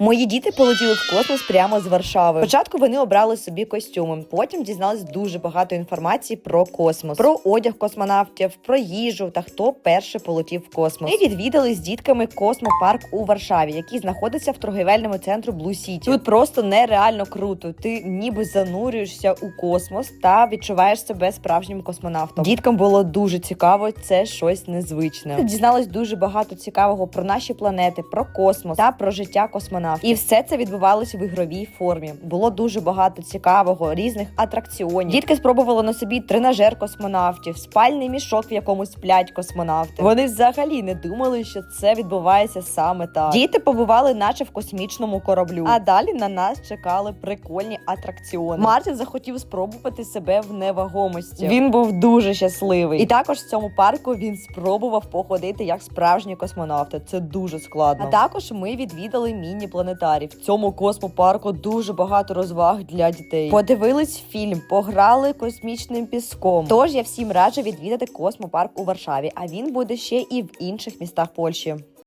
Мої діти полетіли в космос прямо з Варшави. Спочатку вони обрали собі костюми, потім дізнались дуже багато інформації про космос, про одяг космонавтів, про їжу та хто перший полетів в космос. Ми відвідали з дітками космопарк у Варшаві, який знаходиться в торгівельному центру Blue City. Тут просто нереально круто. Ти ніби занурюєшся у космос та відчуваєш себе справжнім космонавтом. Діткам було дуже цікаво, це щось незвичне. Дізналась дуже багато цікавого про наші планети, про космос та про життя космонавтів. І все це відбувалося в ігровій формі. Було дуже багато цікавого, різних атракціонів. Дітки спробували на собі тренажер космонавтів, спальний мішок, в якому сплять космонавти. Вони взагалі не думали, що це відбувається саме так. Діти побували, наче в космічному кораблю. А далі на нас чекали прикольні атракціони. Мартін захотів спробувати себе в невагомості. Він був дуже щасливий. І також в цьому парку він спробував походити як справжні космонавти. Це дуже складно. А також ми відвідали міні-планетарій. В цьому космопарку дуже багато розваг для дітей. Подивились фільм, пограли космічним піском. Тож я всім раджу відвідати космопарк у Варшаві. А він буде ще і в інших містах Польщі.